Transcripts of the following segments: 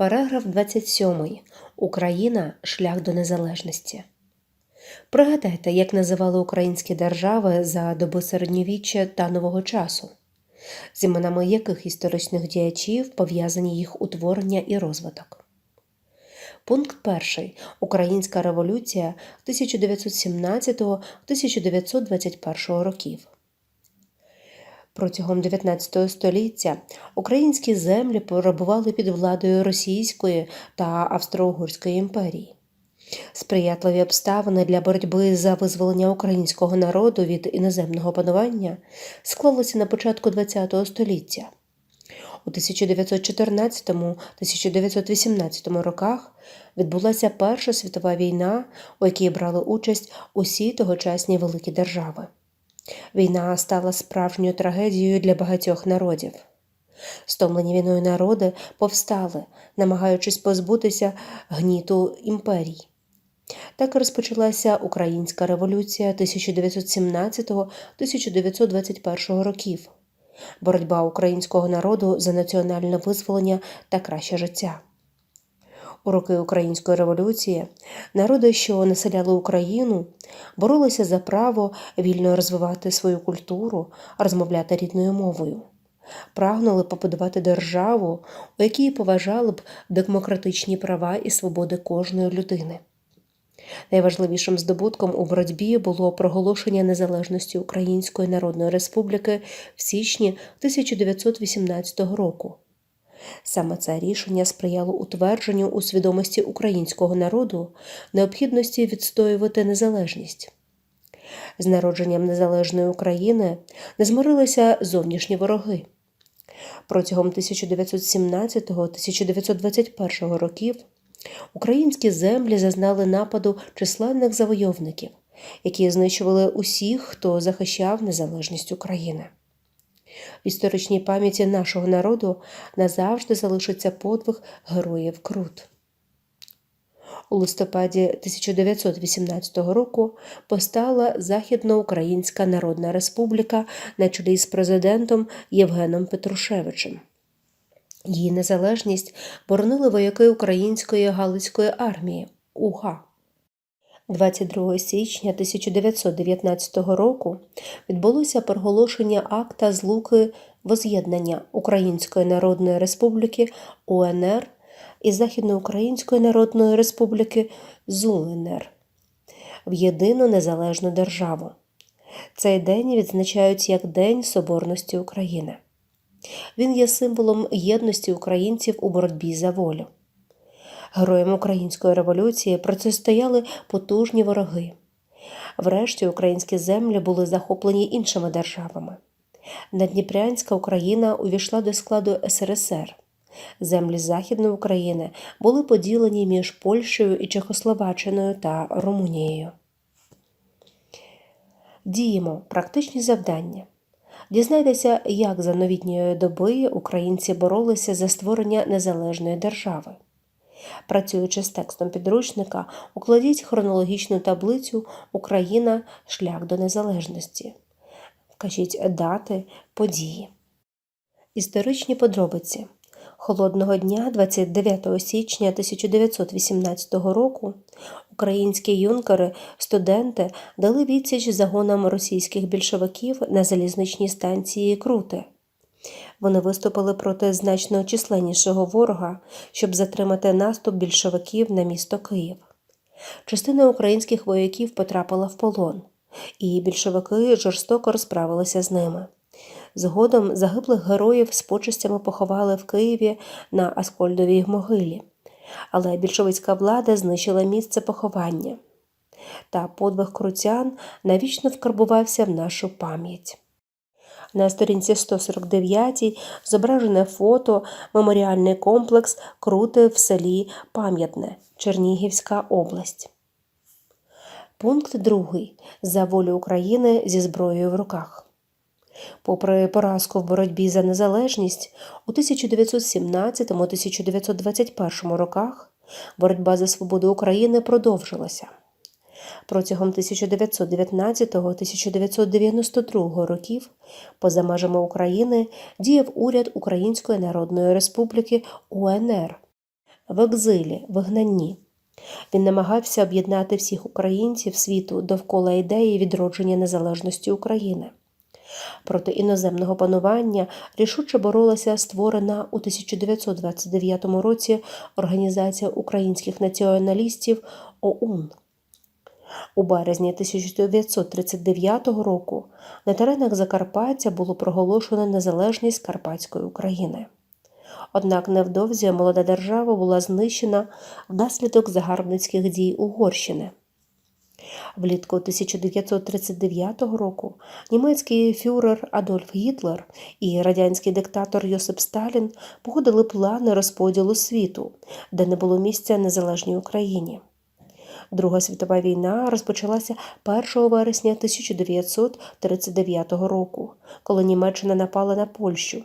Параграф 27. Україна шлях до незалежності. Пригадайте, як називали українські держави за доби середньовіччя та нового часу, з іменами яких історичних діячів пов'язані їх утворення і розвиток. Пункт 1. Українська революція 1917-1921 років. Протягом 19 століття українські землі перебували під владою Російської та Австро-Угорської імперії. Сприятливі обставини для боротьби за визволення українського народу від іноземного панування склалися на початку ХХ століття. У 1914-1918 роках відбулася Перша світова війна, у якій брали участь усі тогочасні великі держави. Війна стала справжньою трагедією для багатьох народів. Стомлені війною народи повстали, намагаючись позбутися гніту імперій. Так розпочалася Українська революція 1917-1921 років, боротьба українського народу за національне визволення та краще життя. У роки Української революції народи, що населяли Україну, боролися за право вільно розвивати свою культуру, розмовляти рідною мовою, прагнули побудувати державу, у якій поважали б демократичні права і свободи кожної людини. Найважливішим здобутком у боротьбі було проголошення незалежності Української Народної Республіки в січні 1918 року. Саме це рішення сприяло утвердженню у свідомості українського народу необхідності відстоювати незалежність. З народженням незалежної України не змирилися зовнішні вороги. Протягом 1917-1921 років українські землі зазнали нападу численних завойовників, які знищували усіх, хто захищав незалежність України. В історичній пам'яті нашого народу назавжди залишиться подвиг героїв Крут. У листопаді 1918 року постала Західноукраїнська Народна Республіка на чолі з президентом Євгеном Петрушевичем. Її незалежність боронили вояки Української Галицької армії УГА. 22 січня 1919 року відбулося проголошення акта злуки воз'єднання Української Народної Республіки УНР і Західноукраїнської Народної Республіки ЗУНР в єдину незалежну державу. Цей день відзначають як День Соборності України. Він є символом єдності українців у боротьбі за волю. Героям української революції протистояли потужні вороги. Врешті українські землі були захоплені іншими державами. Надніпрянська Україна увійшла до складу СРСР. Землі Західної України були поділені між Польщею і Чехословаччиною та Румунією. Діємо практичні завдання. Дізнайтеся, як за новітньої доби українці боролися за створення незалежної держави. Працюючи з текстом підручника, укладіть хронологічну таблицю Україна шлях до незалежності. Вкажіть дати, події. Історичні подробиці. Холодного дня 29 січня 1918 року українські юнкери, студенти дали відсіч загонам російських більшовиків на залізничній станції Крути. Вони виступили проти значно численнішого ворога, щоб затримати наступ більшовиків на місто Київ. Частина українських вояків потрапила в полон, і більшовики жорстоко розправилися з ними. Згодом загиблих героїв з почестями поховали в Києві на Аскольдовій могилі, але більшовицька влада знищила місце поховання. Та подвиг крутян навічно вкарбувався в нашу пам'ять. На сторінці 149 зображене фото меморіальний комплекс Крути в селі Пам'ятне, Чернігівська область. Пункт 2. За волю України зі зброєю в руках. Попри поразку в боротьбі за незалежність, у 1917-1921 роках боротьба за свободу України продовжилася. Протягом 1919-1992 років поза межами України діяв уряд Української Народної Республіки УНР. в екзилі, вигнанні. Він намагався об'єднати всіх українців світу довкола ідеї відродження незалежності України. Проти іноземного панування рішуче боролася створена у 1929 році Організація українських націоналістів ОУН. У березні 1939 року на теренах Закарпаття було проголошено незалежність Карпатської України. Однак невдовзі молода держава була знищена внаслідок загарбницьких дій Угорщини. Влітку 1939 року німецький фюрер Адольф Гітлер і радянський диктатор Йосип Сталін погодили плани розподілу світу, де не було місця незалежній Україні. Друга світова війна розпочалася 1 вересня 1939 року, коли Німеччина напала на Польщу.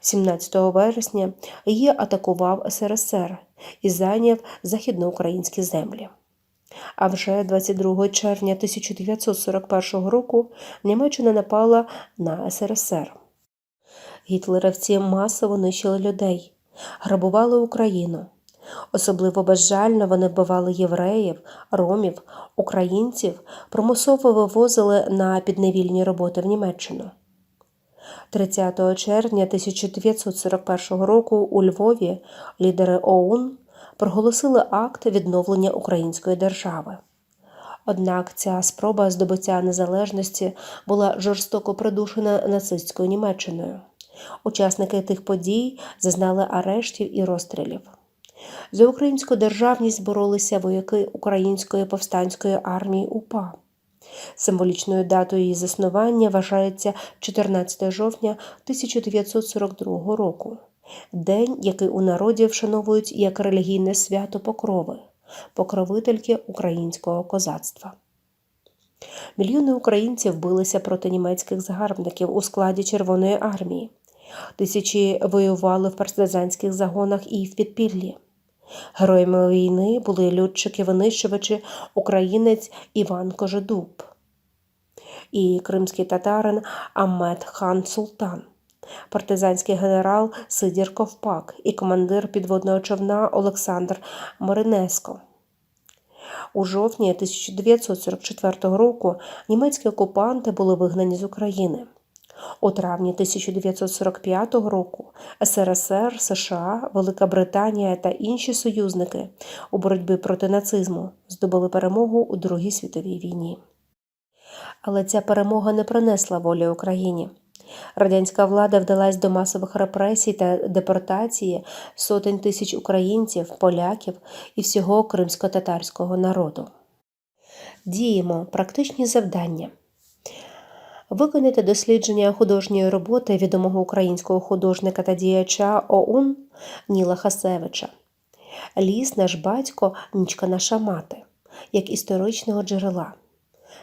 17 вересня її атакував СРСР і зайняв західноукраїнські землі. А вже 22 червня 1941 року Німеччина напала на СРСР. Гітлерівці масово нищили людей, грабували Україну. Особливо безжально вони вбивали євреїв, ромів, українців, примусово вивозили на підневільні роботи в Німеччину. 30 червня 1941 року у Львові лідери ОУН проголосили акт відновлення української держави. Однак ця спроба здобуття незалежності була жорстоко придушена нацистською Німеччиною. Учасники тих подій зазнали арештів і розстрілів. За українську державність боролися вояки Української повстанської армії УПА. Символічною датою її заснування вважається 14 жовтня 1942 року, день, який у народі вшановують як релігійне свято Покрови, покровительки українського козацтва. Мільйони українців билися проти німецьких загарбників у складі Червоної армії. Тисячі воювали в партизанських загонах і в підпіллі. Героями війни були льотчики-винищувачі, українець Іван Кожедуб і кримський татарин Аммет хан Султан, партизанський генерал Сидір Ковпак і командир підводного човна Олександр Маринеско. У жовтні 1944 року німецькі окупанти були вигнані з України. У травні 1945 року СРСР, США, Велика Британія та інші союзники у боротьбі проти нацизму здобули перемогу у Другій світовій війні. Але ця перемога не принесла волі Україні. Радянська влада вдалась до масових репресій та депортації сотень тисяч українців, поляків і всього кримсько-татарського народу. Діємо практичні завдання. Виконати дослідження художньої роботи відомого українського художника та діяча ОУН Ніла Хасевича. Ліс наш батько, нічка наша мати, як історичного джерела.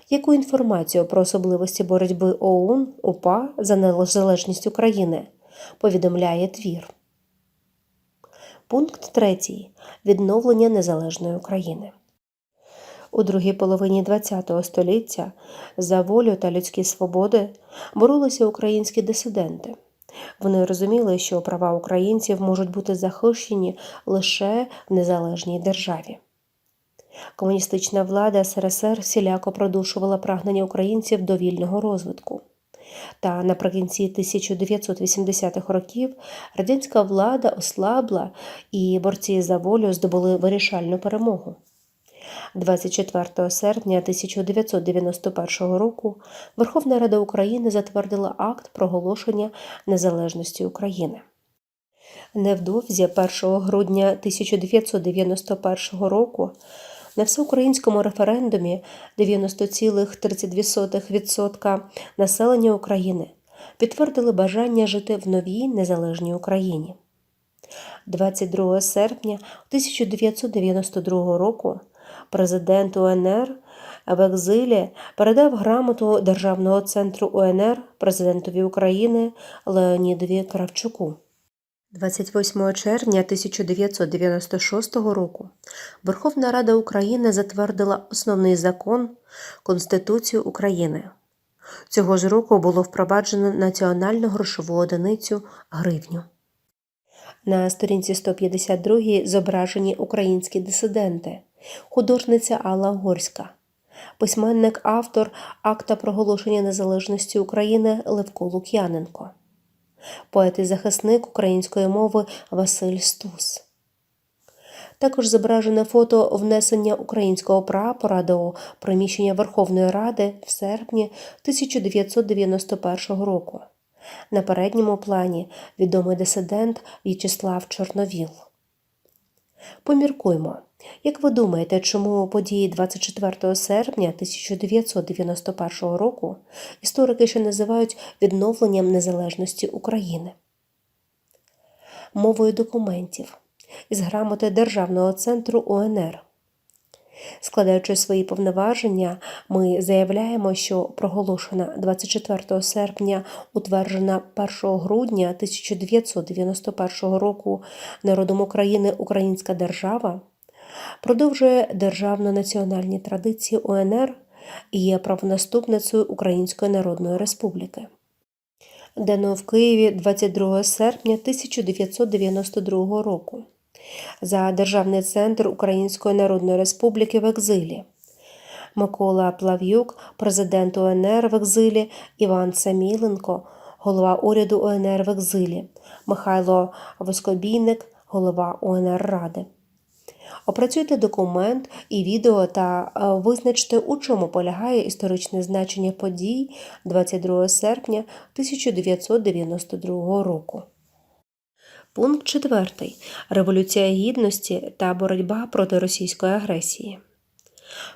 Яку інформацію про особливості боротьби ОУН УПА за незалежність України повідомляє твір? Пункт 3. Відновлення незалежної України. У другій половині ХХ століття за волю та людські свободи боролися українські дисиденти. Вони розуміли, що права українців можуть бути захищені лише в незалежній державі. Комуністична влада СРСР всіляко продушувала прагнення українців до вільного розвитку. Та наприкінці 1980-х років радянська влада ослабла і борці за волю здобули вирішальну перемогу. 24 серпня 1991 року Верховна Рада України затвердила акт проголошення незалежності України. Невдовзі 1 грудня 1991 року на всеукраїнському референдумі 90,32% населення України підтвердили бажання жити в новій незалежній Україні. 22 серпня 1992 року президент УНР в екзилі передав грамоту Державного центру УНР президентові України Леонідові Кравчуку. 28 червня 1996 року Верховна Рада України затвердила основний закон Конституцію України. Цього ж року було впроваджено національну грошову одиницю гривню. На сторінці 152 зображені українські дисиденти, художниця Алла Горська, письменник, автор акта проголошення незалежності України Левко Лук'яненко, поет і захисник української мови Василь Стус. Також зображене фото внесення українського прапора до приміщення Верховної Ради в серпні 1991 року. На передньому плані відомий дисидент В'ячеслав Чорновіл. Поміркуймо, як ви думаєте, чому події 24 серпня 1991 року історики ще називають відновленням незалежності України? Мовою документів із грамоти Державного центру УНР. Складаючи свої повноваження, ми заявляємо, що проголошена 24 серпня, утверджена 1 грудня 1991 року народом України Українська держава продовжує державно-національні традиції УНР і є правонаступницею Української Народної Республіки. Дано в Києві 22 серпня 1992 року за Державний центр Української Народної Республіки в екзилі. Микола Плав'юк, президент УНР в екзилі, Іван Саміленко, голова уряду УНР в екзилі, Михайло Воскобійник, голова УНР Ради. Опрацюйте документ і відео та визначте, у чому полягає історичне значення подій 22 серпня 1992 року. Пункт 4. Революція гідності та боротьба проти російської агресії.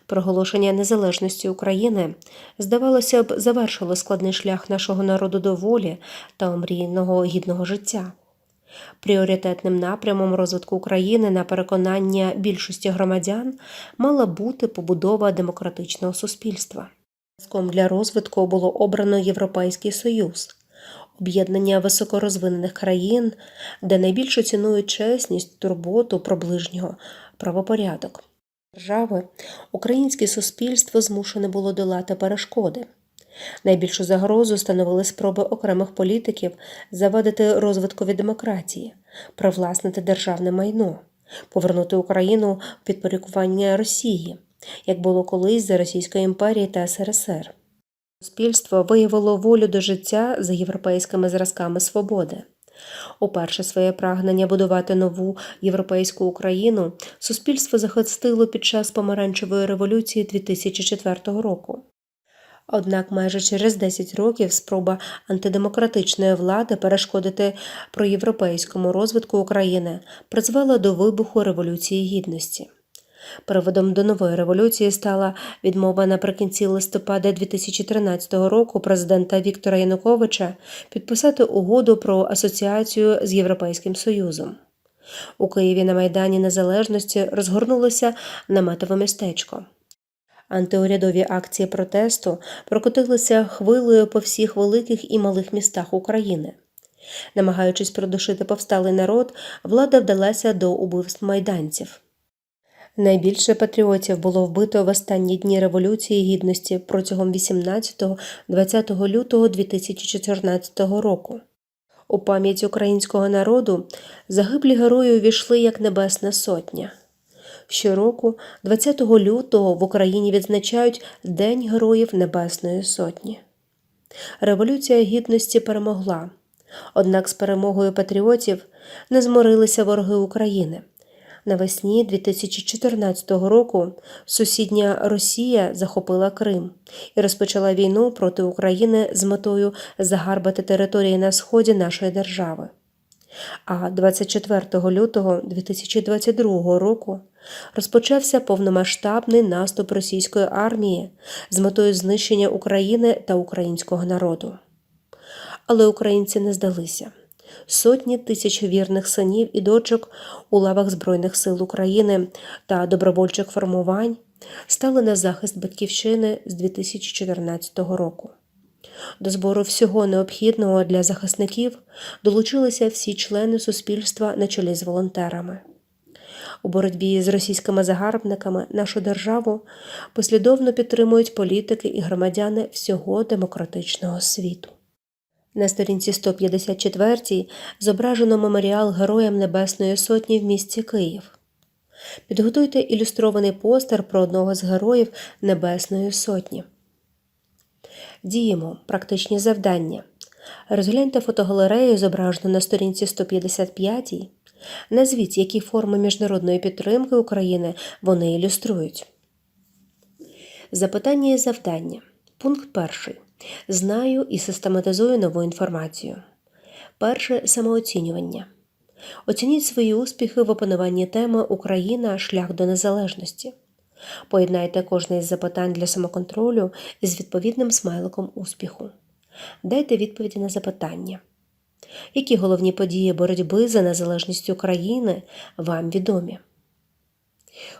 Проголошення незалежності України, здавалося б, завершило складний шлях нашого народу до волі та омрійного гідного життя. Пріоритетним напрямом розвитку України на переконання більшості громадян мала бути побудова демократичного суспільства. Зв'язком для розвитку було обрано Європейський Союз, об'єднання високорозвинених країн, де найбільше цінують чесність, турботу про ближнього правопорядок. Держави українське суспільство змушене було долати перешкоди. Найбільшу загрозу становили спроби окремих політиків завадити розвиткові демократії, привласнити державне майно, повернути Україну в підпорядкування Росії, як було колись за Російської імперії та СРСР. Суспільство виявило волю до життя за європейськими зразками свободи. Уперше своє прагнення будувати нову європейську Україну суспільство захистило під час помаранчевої революції 2004 року. Однак майже через 10 років спроба антидемократичної влади перешкодити проєвропейському розвитку України призвела до вибуху Революції Гідності. Приводом до нової революції стала відмова наприкінці листопада 2013 року президента Віктора Януковича підписати угоду про асоціацію з Європейським Союзом. У Києві на Майдані Незалежності розгорнулося наметове містечко. Антиурядові акції протесту прокотилися хвилею по всіх великих і малих містах України. Намагаючись придушити повсталий народ, влада вдалася до убивств майданців. Найбільше патріотів було вбито в останні дні Революції Гідності протягом 18-20 лютого 2014 року. У пам'ять українського народу загиблі герої увійшли як Небесна Сотня. Щороку, 20 лютого, в Україні відзначають День Героїв Небесної Сотні. Революція Гідності перемогла. Однак з перемогою патріотів не зморилися вороги України. Навесні 2014 року сусідня Росія захопила Крим і розпочала війну проти України з метою загарбати території на сході нашої держави. А 24 лютого 2022 року розпочався повномасштабний наступ російської армії з метою знищення України та українського народу. Але українці не здалися сотні тисяч вірних синів і дочок у лавах Збройних сил України та добровольчих формувань стали на захист Батьківщини з 2014 року. До збору всього необхідного для захисників долучилися всі члени суспільства на чолі з волонтерами. У боротьбі з російськими загарбниками нашу державу послідовно підтримують політики і громадяни всього демократичного світу. На сторінці 154 зображено меморіал Героям Небесної Сотні в місті Київ. Підготуйте ілюстрований постер про одного з героїв Небесної Сотні. Діємо практичні завдання. Розгляньте фотогалерею, зображену на сторінці 155. Назвіть, які форми міжнародної підтримки України вони ілюструють. Запитання і завдання. Пункт перший. Знаю і систематизую нову інформацію. Перше самооцінювання. Оцініть свої успіхи в опануванні теми Україна шлях до незалежності. Поєднайте кожне із запитань для самоконтролю з відповідним смайликом успіху. Дайте відповіді на запитання. Які головні події боротьби за незалежність України вам відомі?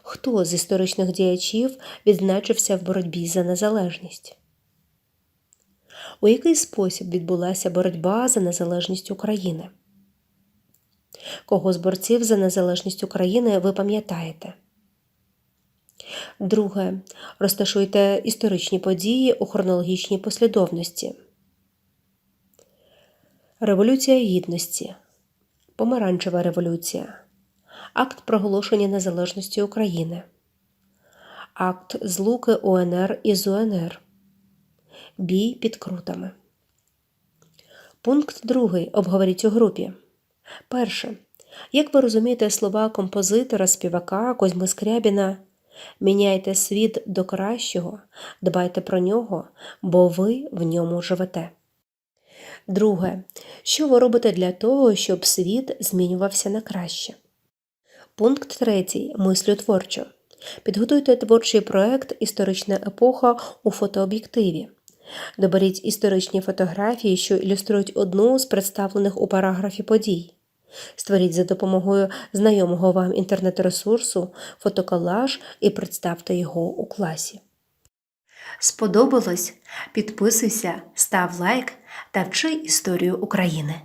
Хто з історичних діячів відзначився в боротьбі за незалежність? У який спосіб відбулася боротьба за незалежність України? Кого з борців за незалежність України ви пам'ятаєте? Друге. Розташуйте історичні події у хронологічній послідовності. Революція Гідності. Помаранчева революція. Акт проголошення незалежності України. Акт злуки УНР із УНР. Бій під крутами. Пункт другий. Обговоріть у групі. Перше. Як ви розумієте слова композитора, співака Козьми Скрябіна Міняйте світ до кращого, дбайте про нього, бо ви в ньому живете. Друге. Що ви робите для того, щоб світ змінювався на краще? Пункт третій. Мислю творчо. Підготуйте творчий проект Історична епоха у фотооб'єктиві. Доберіть історичні фотографії, що ілюструють одну з представлених у параграфі подій. Створіть за допомогою знайомого вам інтернет-ресурсу фотоколаж і представте його у класі. Сподобалось? Підписуйся, став лайк та вчи історію України.